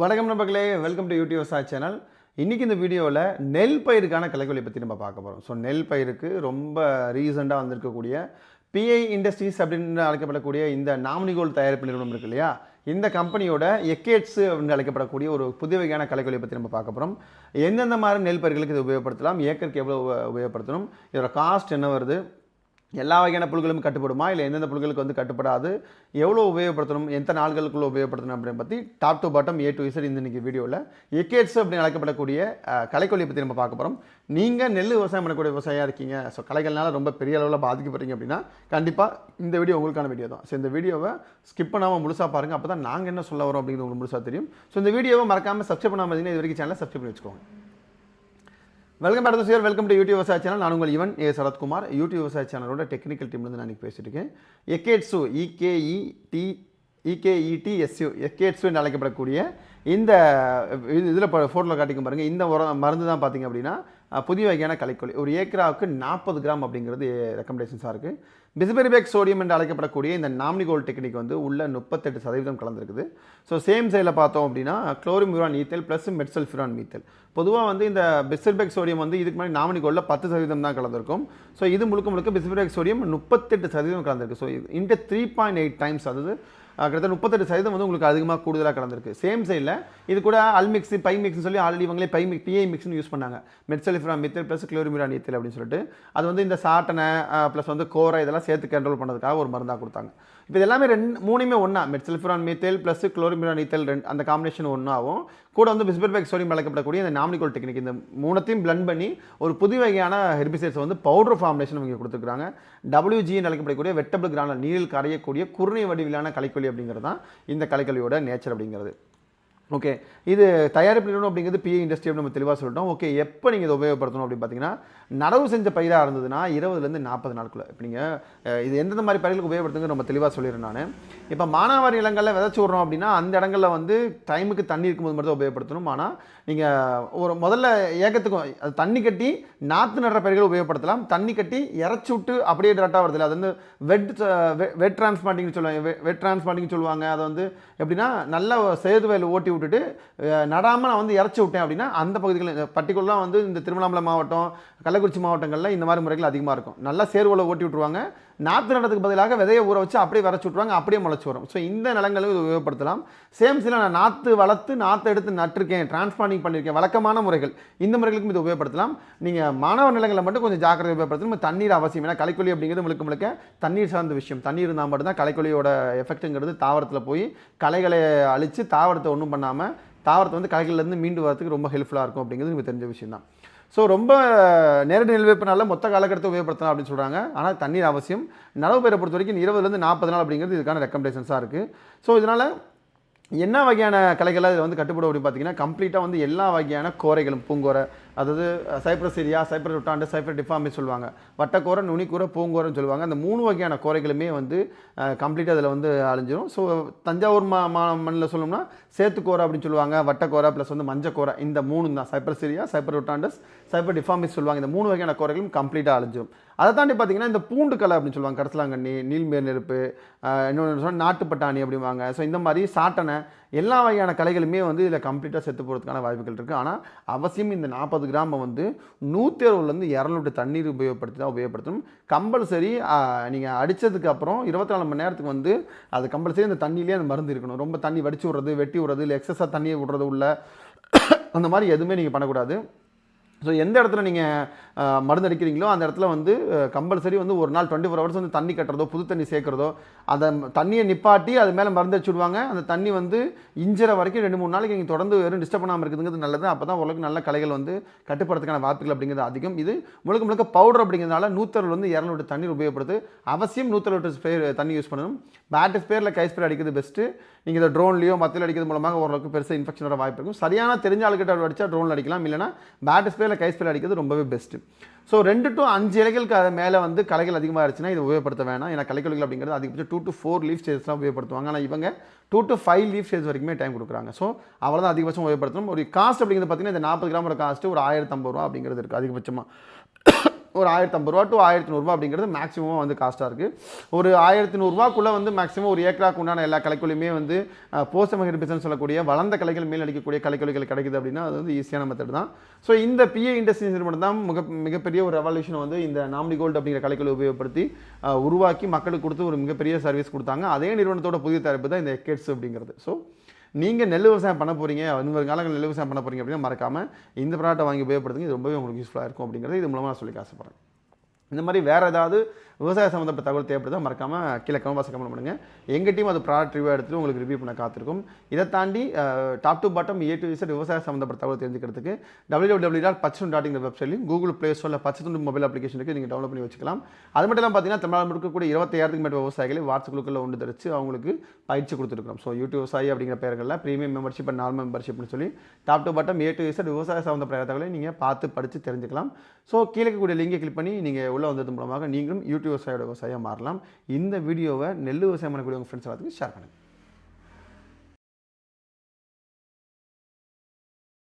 வணக்கம் நண்பர்களே welcome to YouTube விவசாய சேனல் இன்றைக்கி இந்த வீடியோவில் நெல் பயிருக்கான கலைக்கொலை பற்றி நம்ம பார்க்க போகிறோம் ஸோ நெல் பயிருக்கு ரொம்ப ரீசெண்டாக வந்திருக்கக்கூடிய பிஐ இண்டஸ்ட்ரீஸ் அப்படின்னு அழைக்கப்படக்கூடிய இந்த நாமினிகோல் தயாரிப்பு நிறுவனம் இருக்கு இல்லையா? இந்த கம்பெனியோட எக்கேட்ஸ் அப்படின்னு அழைக்கப்படக்கூடிய ஒரு புதிய வகையான கலைக்கொலை பற்றி நம்ம பார்க்க போகிறோம் எந்தெந்த மாதிரி நெல் பயிர்களுக்கு இது உபயோகப்படுத்தலாம்? ஏக்கருக்கு எவ்வளோ உபயோகப்படுத்தணும்? இதோட காஸ்ட் என்ன வருது? எல்லா வகையான புழுக்களும் கட்டுப்படுமா? இல்லை எந்தெந்த புழுக்களுக்கு வந்து கட்டுப்படாது? எவ்வளோ உபயோகப்படுத்தணும்? எந்த நாள்களுக்குள்ளே உபயோகப்படுத்தணும் அப்படின்னு பற்றி top to bottom A to Z இந்த இன்னைக்கு வீடியோவில் எக்கேட்ஸ் அப்படின்னு அழைக்கப்படக்கூடிய கலைக்கொல்லியை பற்றி நம்ம பார்க்க போகிறோம் நீங்கள் நெல் விவசாயம் பண்ணக்கூடிய விவசாயியாக இருக்கீங்க. ஸோ கலைகள்னால ரொம்ப பெரிய அளவில் பாதிக்கப்படுறீங்க அப்படின்னா கண்டிப்பாக இந்த வீடியோ உங்களுக்கான வீடியோ தான். ஸோ இந்த வீடியோவை ஸ்கிப் பண்ணாமல் முழுசாக பாருங்கள் அப்போ தான் நாங்கள் என்ன சொல்ல வரோம் அப்படிங்கிறது உங்களுக்கு முழுசாக தெரியும். ஸோ இந்த வீடியோவை மறக்காமல் சப்ஸ்கிரைப் பண்ணாமல் இது வரைக்கும் சேனலை சப்ஸ்கிரைப் பண்ணி வச்சுக்கோங்க. Welcome back sir welcome to YouTube விவசாய சேனல் நான் உங்கள் இவன் ஏ சரத்குமார். யூடியூப் விவசாய சேனலோட டெக்னிக்கல் டீம்லேருந்து நான் இன்றைக்கி பேசிட்டு இருக்கேன். எக்கேட்ஸு இகேஇடி இகேஇடி எஸ்யூ எக்கேட்ஸு என்று அழைக்கப்படக்கூடிய இந்த இதில் இப்போ ஃபோட்டோவில் காட்டிக்கும் பாருங்கள் இந்த உரம் மருந்து தான் பார்த்தீங்க அப்படின்னா புதிய வகையான கலைக்கொல்லி ஒரு ஏக்கராவுக்கு நாற்பது கிராம் அப்படிங்கிறது ரெக்கமெண்டேஷன்ஸாக இருக்குது பிசிபெரிபேக் சோடியம் என்று அழைக்கப்படக்கூடிய இந்த நாம்னிகோல் டெக்னிக் வந்து உள்ள முப்பத்தெட்டு சதவீதம் கலந்துருக்குது. ஸோ சேம் சைடில் பார்த்தோம் அப்படின்னா குளோரிமியூரான் ஈத்தல் ப்ளஸ் மெட்சல்ஃபிரான் மீத்தல் பொதுவாக வந்து இந்த பிசிபெக் சோடியம் வந்து இதுக்கு முன்னாடி நாமினிகோலில் பத்து சதவீதம் தான் கலந்துருக்கும். ஸோ இது முழுக்க முழுக்க பிசிபெரிபேக் சோடியம் முப்பத்தெட்டு சதவீதம் கலந்துருக்கு. So into three point eight times அதாவது கிட்டத்தட்ட முப்பத்தெட்டு சதவீதம் வந்து உங்களுக்கு அதிகமாக கூடுதலாக கலந்துருக்கு சேம் சைடில் இது கூட அல்மிக்ஸ் பை மிக்ஸ்னு சொல்லி ஆல்ரெடி இவங்களே பை மிக் பிஐ மிக்ஸ்னு யூஸ் பண்ணாங்க. மெட்சலிஃப்ரான் மித்தல் ப்ளஸ் க்ளோரிமிரான் ஈத்தல் அப்படின்னு சொல்லிட்டு. அது வந்து இந்த சாட்டனை ப்ளஸ் வந்து கோரை இதெல்லாம் சேர்த்து கண்ட்ரோல் பண்ணதுக்காக ஒரு மருந்தாக கொடுத்தாங்க. இப்போ இது எல்லாமே ரெண்டு மூணுமே ஒன்றா மெட்சல்ஃபிரான் மீத்தேல் ப்ளஸ் குளோரிமிரான் ஈத்தல் ரெண்டு அந்த காம்பினேஷன் ஒன்றாகும் கூட வந்து பிஸ்பர்பேக் சோடியம் அழைக்கப்படக்கூடிய இந்த நாமினிகோல் டெக்னிக் இந்த மூணத்தையும் பிளண்ட் பண்ணி ஒரு புது வகையான ஹெர்பிசைட்ஸ் வந்து பவுடர் ஃபார்முலேஷன் இவங்க கொடுத்துருக்காங்க டபிள்யூஜின்னு அழைக்கப்படக்கூடிய வெட்டபிள் கிரானல் நீரில் கரையக்கூடிய குருணை வடிவிலான கலைக்கொல்லி அப்படிங்கிறது தான் இந்த கலைக்கல்வியோட நேச்சர் அப்படிங்கிறது. ஓகே இது தயாரிப்பு நிறுவனம் அப்படிங்கிறது பிஏ இண்டஸ்ட்ரி அப்படின்னு நம்ம தெளிவாக சொல்லிட்டோம். ஓகே எப்போ நீங்கள் இதை உபயோகப்படுத்தணும் அப்படின்னு பார்த்தீங்கன்னா நடவு செஞ்ச பயிராக இருந்ததுன்னா இருபதுலேருந்து நாற்பது நாட்குள்ளே இப்போ நீங்கள் இது எந்தெந்த மாதிரி பயிர்களுக்கு உபயோகப்படுத்துங்க ரொம்ப தெளிவாக சொல்லிடுறேன் நான். இப்போ மானாவாரி நிலங்களில் விதைச்சு விட்றோம் அப்படின்னா அந்த இடங்களில் வந்து டைமுக்கு தண்ணி இருக்கும்போது மட்டும் உபயோகப்படுத்தணும். ஆனால் நீங்கள் ஒரு முதல்ல ஏக்கத்துக்கும் அது தண்ணி கட்டி நாற்று நடுற பயிர்கள் உபயோகப்படுத்தலாம். தண்ணி கட்டி இறச்சி விட்டு அப்படியே டேரெக்டாக வருது அது வந்து வெட் வெட் டிரான்ஸ்பிளான்டிங் சொல்லுவாங்க. வெட் டிரான்ஸ்பிளான்டிங் சொல்லுவாங்க. அதை வந்து எப்படின்னா நல்ல சேது வயல் ஓட்டி விட்டுட்டு நடாமல் நான் வந்து இறச்சி விட்டேன் அப்படின்னா அந்த பகுதிகளில் பர்டிகுலராக வந்து இந்த திருவண்ணாமலை மாவட்டம் கள்ளக்குறிச்சி மாவட்டங்களில் இந்த மாதிரி முறைகள் அதிகமாக இருக்கும். நல்லா சேர்வலை ஓட்டி விட்ருவாங்க நாற்று நடத்துக்கு பதிலாக விதையை ஊற வச்சு அப்படியே விரைச்சி விட்ருவாங்க அப்படியே முளைச்சி வரும். ஸோ இந்த நிலங்களும் இது உபயோகப்படுத்தலாம். சேம் சில நான் நாற்று வளர்த்து நாற்று எடுத்து நட்டிருக்கேன் டிரான்ஸ்பிளானிங் பண்ணியிருக்கேன் வழக்கமான முறைகள். இந்த முறைகளுக்கும் இது உபயோகப்படுத்தலாம். நீங்கள் மாணவர் நிலங்களை மட்டும் கொஞ்சம் ஜாக்கிரதை உபயோகப்படுத்தணும். தண்ணீர் அவசியம். ஏன்னா கலைக்கொல்லி அப்படிங்கிறது முழுக்க முழுக்க தண்ணீர் சார்ந்த விஷயம். தண்ணீர் இருந்தால் மட்டும்தான் கலைக்கொல்லியோட எஃபெக்ட்டுங்கிறது தாவரத்தில் போய் களைகளை அழித்து தாவரத்தை ஒன்றும் பண்ணாமல் தாவரத்தை வந்து களைகள்லேருந்து மீண்டு வரதுக்கு ரொம்ப ஹெல்ப்ஃபுல்லாக இருக்கும் அப்படிங்கிறது எனக்கு தெரிஞ்ச விஷயம் தான் ஸோ ரொம்ப நேரடி நெல்வேப்பினால மொத்த காலகட்டத்தை உபயோகப்படுத்தலாம் அப்படின்னு சொல்கிறாங்க ஆனால் தண்ணீர் அவசியம். நடவு பயிரை பொறுத்த வரைக்கும் இருபதுலேருந்து நாற்பது நாள் அப்படிங்கிறது இதுக்கான ரெக்கமெண்டேஷன்ஸாக இருக்குது ஸோ இதனால் என்ன வகையான கலைகளை இதில் வந்து கட்டுப்படும் அப்படின்னு பார்த்தீங்கன்னா கம்ப்ளீட்டாக வந்து எல்லா வகையான கோரைகளும் பூங்கோரை அதாவது சைப்ரஸ் சிரியா சைப்ரஸ் உட்டாண்டு சைப்ரஸ் டிஃபார்மே சொல்லுவாங்க. வட்டக்கோரை நுனிக்கூரை பூங்கோரன்னு சொல்லுவாங்க. அந்த மூணு வகையான கோரைகளுமே வந்து கம்ப்ளீட்டாக அதில் வந்து அழிஞ்சிடும் ஸோ தஞ்சாவூர் மா மா மண்ணில் சொல்லணும்னா சேத்துக்கோரை அப்படின்னு சொல்லுவாங்க வட்டக்கோரை ப்ளஸ் வந்து மஞ்சக்கோரை இந்த மூணு தான். சைப்ரஸ் சிரியா சைப்பர் ரொட்டாண்டஸ் சைப்ரஸ் டிஃபார்மிஸ் சொல்லுவாங்க. இந்த மூணு வகையான கோரைகளும் கம்ப்ளீட்டாக அழிஞ்சிடும் அதை தாண்டி பார்த்தீங்கன்னா இந்த பூண்டு கலை அப்படின்னு சொல்லுவாங்க. கரசலாங்கண்ணி நீல்மேர் நெருப்பு இன்னொன்று சொன்னால் நாட்டுப்பட்டாணி அப்படிம்பாங்க. ஸோ இந்த மாதிரி சாட்டனை எல்லா வகையான கலைகளுமே வந்து இதில் கம்ப்ளீட்டாக செத்து போகிறதுக்கான வாய்ப்புகள் இருக்குது ஆனால் அவசியம் இந்த நாற்பது கிராமம் வந்து நூற்றி அறுபதுலேருந்து இரநூறு தண்ணீர் உபயோகப்படுத்தி தான் உபயோகப்படுத்தணும் கம்பல்சரி நீங்கள் அடித்ததுக்கு அப்புறம் இருபத்தி நாலு மணி நேரத்துக்கு வந்து அது கம்பல்சரி அந்த தண்ணியிலே அந்த மருந்து இருக்கணும். ரொம்ப தண்ணி வடிச்சு விட்றது வெட்டி விட்றது இல்லை எக்ஸஸாக தண்ணியை விட்றது உள்ள அந்த மாதிரி எதுவுமே நீங்கள் பண்ணக்கூடாது. ஸோ எந்த இடத்துல நீங்கள் மருந்து அடிக்கிறீங்களோ அந்த இடத்துல வந்து கம்பல்சரி வந்து ஒரு நாள் டுவெண்ட்டி ஃபோர் ஹவர்ஸ் வந்து தண்ணி கட்டுறதோ புது தண்ணி சேர்க்குறதோ அதை தண்ணியை நிப்பாட்டி அது மேலே மருந்து அடிச்சு விடுவாங்க. அந்த தண்ணி வந்து இஞ்சிற வரைக்கும் ரெண்டு மூணு நாளைக்கு நீங்கள் தொடர்ந்து வெறும் டிஸ்டர்ப் பண்ணாமல் இருக்குதுங்கிறது நல்லது. அப்போ தான் ஓரளவுக்கு நல்ல கலைகள் வந்து கட்டுப்படுறதுக்கான வாய்ப்புகள் அப்படிங்கிறது அதிகம். இது முழுக்க முழுக்க பவுடர் அப்படிங்கிறதுனால நூற்றறுபது வந்து இரநூறு தண்ணீர் உபயோகப்படுது. அவசியம் நூற்றறுபது ஸ்பேர் தண்ணி யூஸ் பண்ணணும். பேட்டு ஸ்பேரில் கை ஸ்பேர் அடிக்கிறது பெஸ்ட்டு நீங்கள் இதை ட்ரோன்லையோ மத்தியில் அடிக்கிறது மூலமாக ஓரளவுக்கு பெருசாக இன்ஃபெக்ஷன் வர வாய்ப்பு இருக்கும். சரியான தெரிஞ்ச ஆளுக்கிட்ட அடிச்சா ட்ரோனில் அடிக்கலாம். இல்லைனா பேட்டு ஸ்பேரில் கை ஸ்பேர் அடிக்கிறது ரொம்பவே பெஸ்ட்டு ஸோ ரெண்டு டு அஞ்சு இலைகளுக்கு அது மேலே வந்து கலைகள் அதிகமாக இருந்துச்சுன்னா இது உபயோகப்படுத்த வேணாம். ஏன்னா கலைக்கொல்லிகள் அப்படிங்கிறது அதிகபட்சம் two to four leaf stage தான் உபயோகப்படுத்துவாங்க. ஆனால் இவங்க two to five leaf stage வரைக்குமே டைம் கொடுக்குறாங்க. ஸோ அவ்வளோதான் அதிகபட்சம் உபயோகப்படுத்தணும். ஒரு காஸ்ட் அப்படிங்கிறது பார்த்தீங்கன்னா இந்த நாற்பது கிராமோட காஸ்ட்டு ஒரு ஆயிரத்தி ஐம்பது ரூபா அப்படிங்கிறது இருக்குது அதிகபட்சமாக ஒரு ஆயிரத்தி ஐம்பது ரூபா டு ஆயிரத்தி நூறுரூவா அப்படிங்கிறது மேக்ஸிமம் வந்து காஸ்ட்டாக இருக்குது ஒரு ஆயிரத்தி நூறுரூவாக்குள்ளே வந்து மேக்ஸிமம் ஒரு ஏக்கராக்கு உண்டான எல்லா கலைக்குலையுமே வந்து போஸ்ட் மெகட் பிசினஸ் சொல்லக்கூடிய வளர்ந்த கலைகள் மேல் அடிக்கக்கூடிய கலைக்கொலிகள் கிடைக்குது அப்படின்னா அது வந்து ஈஸியான மெத்தட் தான். ஸோ இந்த பிஏ இண்டஸ்ட்ரி நிறுவனம் தான் மிக மிகப்பெரிய ஒரு ரெவல்யூஷன் வந்து இந்த நாமினி கோல்டு அப்படிங்கிற கலைக்குழு உபயோகப்படுத்தி உருவாக்கி மக்களுக்கு கொடுத்து ஒரு மிகப்பெரிய சர்வீஸ் கொடுத்தாங்க. அதே நிறுவனத்தோட புதிய தரப்பு தான் இந்த எக்கெட்ஸ் அப்படிங்கிறது. ஸோ நீங்கள் நெல் விவசாயம் பண்ண போகிறீங்க இன்னொரு காலங்கள் நெல் விவசாயம் பண்ண போகிறீங்க அப்படின்னா மறக்காமல் இந்த ப்ராடக்ட்டை வாங்கி உபயோகப்படுத்துங்க. இது ரொம்பவே உங்களுக்கு யூஸ்ஃபுல்லாக இருக்கும் அப்படிங்கிறது இது மூலமாக நான் சொல்லி ஆசைப்பட்றேன் இந்த மாதிரி வேறு ஏதாவது விவசாய சம்மந்தப்பட்ட தகவல் தேவைப்படுதா மறக்காமல் கீழே கமெண்ட் பாக்ஸ் கமெண்ட் பண்ணுங்கள் எங்கள் டீம் அது ப்ராடக்ட் ரிவ்யூ எடுத்துட்டு உங்களுக்கு ரிவ்யூ பண்ண காத்திருக்கும். இதை தாண்டி top to bottom A to Z விவசாய சம்மந்தப்பட்ட தகவல் தெரிஞ்சுக்கிறதுக்கு டபிள்யூ டபிள்யூ டாட் பச்சன் டாட் இந்த வெப்சைட்லையும் கூகுள் ப்ளே ஸ்டோரில் பச்சை துண்டு மொபைல் அப்ளிகேஷனுக்கு நீங்கள் டவுன்லோட் பண்ணி வச்சுக்கலாம். அது மட்டும் இல்லாமல் பார்த்தீங்கன்னா தமிழ்நாடு இருக்கக்கூடிய இருபத்தாயிரத்துக்கு மேற்பட்ட விவசாயிகளை வாட்ஸ்அப் குழுக்களில் ஒன்று தரிச்சு அவங்களுக்கு பயிற்சி கொடுத்துருக்கோம் ஸோ யூடியூப் விவசாயி அப்படிங்கிற பெயர்களில் ப்ரீமியம் மெம்பர்ஷிப் அண்ட் நார்மல் மெம்பர்ஷிப்னு சொல்லி top to bottom A to Z விவசாய சம்மந்தப்பட்ட தகவலை நீங்கள் பார்த்து படித்து தெரிஞ்சுக்கலாம். ஸோ கீழே இருக்கக்கூடிய லிங்கை கிளிக் பண்ணி நீங்கள் உள்ளே வந்தது மூலமாக நீங்களும் யூடியூப் விவசாயோட விவசாயம் மாறலாம். இந்த வீடியோவை நெல் விவசாயம் பண்ணக்கூடிய உங்கள் ஃப்ரெண்ட்ஸ் எல்லாத்துக்கும் ஷேர் பண்ணுங்கள்